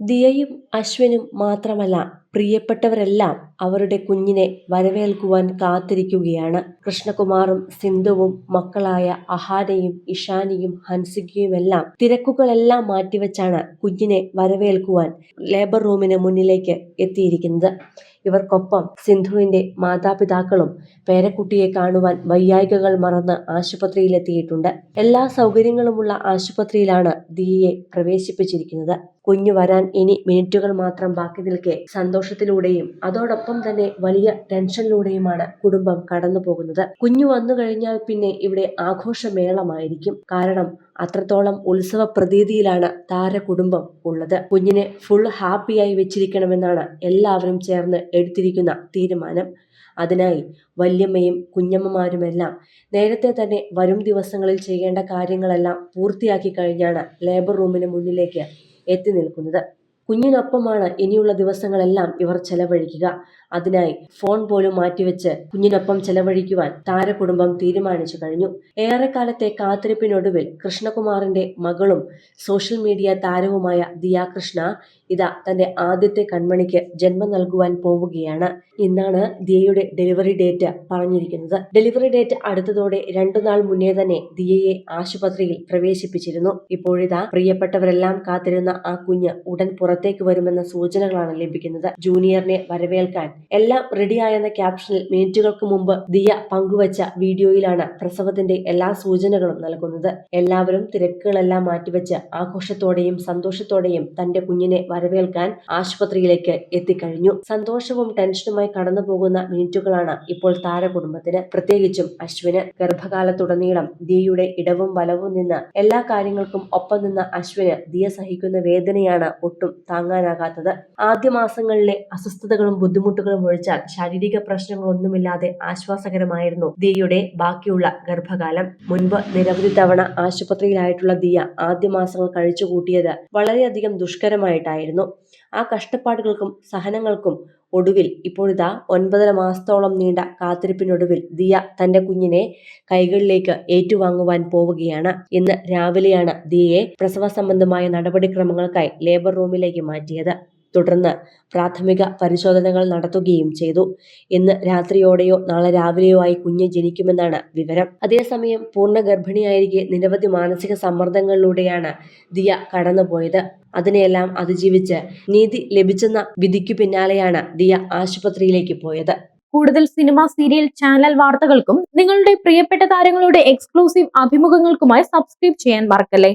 ദിയയും അശ്വനും മാത്രമല്ല പ്രിയപ്പെട്ടവരെല്ലാം അവരുടെ കുഞ്ഞിനെ വരവേൽക്കുവാൻ കാത്തിരിക്കുകയാണ്. കൃഷ്ണകുമാറും സിന്ധുവും മക്കളായ അഹാനയും ഇഷാനിയും ഹൻസികയുമെല്ലാം തിരക്കുകളെല്ലാം മാറ്റിവെച്ചാണ് കുഞ്ഞിനെ വരവേൽക്കുവാൻ ലേബർ റൂമിന് മുന്നിലേക്ക് എത്തിയിരിക്കുന്നത്. ഇവർക്കൊപ്പം സിന്ധുവിന്റെ മാതാപിതാക്കളും പേരക്കുട്ടിയെ കാണുവാൻ വയ്യായികകൾ മറന്ന് ആശുപത്രിയിലെത്തിയിട്ടുണ്ട്. എല്ലാ സൗകര്യങ്ങളുമുള്ള ആശുപത്രിയിലാണ് ദിയെ പ്രവേശിപ്പിച്ചിരിക്കുന്നത്. കുഞ്ഞു വരാൻ ഇനി മിനിറ്റുകൾ മാത്രം ബാക്കി നിൽക്കെ സന്തോഷത്തിലൂടെയും അതോടൊപ്പം തന്നെ വലിയ ടെൻഷനിലൂടെയുമാണ് കുടുംബം കടന്നു പോകുന്നത് കുഞ്ഞു വന്നു കഴിഞ്ഞാൽ പിന്നെ ഇവിടെ ആഘോഷമേളമായിരിക്കും. കാരണം അത്രത്തോളം ഉത്സവ പ്രതീതിയിലാണ് താരകുടുംബം ഉള്ളത്. കുഞ്ഞിനെ ഫുൾ ഹാപ്പിയായി വെച്ചിരിക്കണമെന്നാണ് എല്ലാവരും ചേർന്ന് എടുത്തിരിക്കുന്ന തീരുമാനം. അതിനായി വല്യമ്മയും കുഞ്ഞമ്മമാരുമെല്ലാം നേരത്തെ തന്നെ വരും ദിവസങ്ങളിൽ ചെയ്യേണ്ട കാര്യങ്ങളെല്ലാം പൂർത്തിയാക്കി കഴിഞ്ഞാണ് ലേബർ റൂമിന് മുന്നിലേക്ക് എത്തി നിൽക്കുന്നത്. കുഞ്ഞിനൊപ്പമാണ് ഇനിയുള്ള ദിവസങ്ങളെല്ലാം ഇവർ ചെലവഴിക്കുക. അതിനായി ഫോൺ പോലും മാറ്റിവെച്ച് കുഞ്ഞിനൊപ്പം ചെലവഴിക്കുവാൻ താരകുടുംബം തീരുമാനിച്ചു കഴിഞ്ഞു. ഏറെക്കാലത്തെ കാത്തിരിപ്പിനൊടുവിൽ കൃഷ്ണകുമാറിന്റെ മകളും സോഷ്യൽ മീഡിയ താരവുമായ ദിയ കൃഷ്ണ ഇതാ തന്റെ ആദ്യത്തെ കൺമണിക്ക് ജന്മം നൽകുവാൻ പോവുകയാണ്. ഇന്നാണ് ദിയയുടെ ഡെലിവറി ഡേറ്റ് പറഞ്ഞിരിക്കുന്നത്. ഡെലിവറി ഡേറ്റ് അടുത്തതോടെ രണ്ടു നാൾ മുന്നേ തന്നെ ദിയയെ ആശുപത്രിയിൽ പ്രവേശിപ്പിച്ചിരുന്നു. ഇപ്പോഴിതാ പ്രിയപ്പെട്ടവരെല്ലാം കാത്തിരുന്ന ആ കുഞ്ഞ് ഉടൻ പുറത്തേക്ക് വരുമെന്ന സൂചനകളാണ് ലഭിക്കുന്നത്. ജൂനിയറിനെ വരവേൽക്കാൻ എല്ലാം റെഡിയായെന്ന ക്യാപ്ഷനിൽ മിനിറ്റുകൾക്ക് മുമ്പ് ദിയ പങ്കുവച്ച വീഡിയോയിലാണ് പ്രസവത്തിന്റെ എല്ലാ സൂചനകളും നൽകുന്നത്. എല്ലാവരും തിരക്കുകളെല്ലാം മാറ്റിവെച്ച് ആഘോഷത്തോടെയും സന്തോഷത്തോടെയും തന്റെ കുഞ്ഞിനെ വരവേൽക്കാൻ ആശുപത്രിയിലേക്ക് എത്തിക്കഴിഞ്ഞു. സന്തോഷവും ടെൻഷനുമായി കടന്നു പോകുന്ന മിനിറ്റുകളാണ് ഇപ്പോൾ താരകുടുംബത്തിന്. പ്രത്യേകിച്ചും അശ്വിന് ഗർഭകാലത്തുടനീളം ദിയയുടെ ഇടവും വലവും നിന്ന് എല്ലാ കാര്യങ്ങൾക്കും ഒപ്പം നിന്ന അശ്വിന് ദിയ സഹിക്കുന്ന വേദനയാണ് ഒട്ടും താങ്ങാനാകാത്തത്. ആദ്യ മാസങ്ങളിലെ അസ്വസ്ഥതകളും ബുദ്ധിമുട്ടുകളും ഒഴിച്ചാൽ ശാരീരിക പ്രശ്നങ്ങളൊന്നുമില്ലാതെ ആശ്വാസകരമായിരുന്നു ദിയയുടെ ബാക്കിയുള്ള ഗർഭകാലം. മുൻപ് നിരവധി തവണ ആശുപത്രിയിലായിട്ടുള്ള ദിയ ആദ്യ മാസങ്ങൾ കഴിച്ചുകൂട്ടിയത് വളരെയധികം ദുഷ്കരമായിട്ടായിരുന്നു. ആ കഷ്ടപ്പാടുകൾക്കും സഹനങ്ങൾക്കും ഒടുവിൽ ഇപ്പോഴിതാ ഒൻപതര മാസത്തോളം നീണ്ട കാത്തിരിപ്പിനൊടുവിൽ ദിയ തന്റെ കുഞ്ഞിനെ കൈകളിലേക്ക് ഏറ്റുവാങ്ങുവാൻ പോവുകയാണ്. ഇന്ന് രാവിലെയാണ് ദിയയെ പ്രസവ സംബന്ധമായ നടപടിക്രമങ്ങൾക്കായി ലേബർ റൂമിലേക്ക് മാറ്റിയത്. തുടർന്ന് പ്രാഥമിക പരിശോധനകൾ നടത്തുകയും ചെയ്തു. ഇന്ന് രാത്രിയോടെയോ നാളെ രാവിലെയോ ആയി കുഞ്ഞ് ജനിക്കുമെന്നാണ് വിവരം. അതേസമയം പൂർണ ഗർഭിണിയായിരിക്കെ നിരവധി മാനസിക സമ്മർദ്ദങ്ങളിലൂടെയാണ് ദിയ കടന്നുപോയത്. അതിനെയെല്ലാം അതിജീവിച്ച് നീതി ലഭിച്ചെന്ന വിധിക്കു പിന്നാലെയാണ് ദിയ ആശുപത്രിയിലേക്ക് പോയത്. കൂടുതൽ സിനിമ സീരിയൽ ചാനൽ വാർത്തകൾക്കും നിങ്ങളുടെ പ്രിയപ്പെട്ട താരങ്ങളുടെ എക്സ്ക്ലൂസീവ് അഭിമുഖങ്ങൾക്കുമായി സബ്സ്ക്രൈബ് ചെയ്യാൻ മറക്കല്ലേ?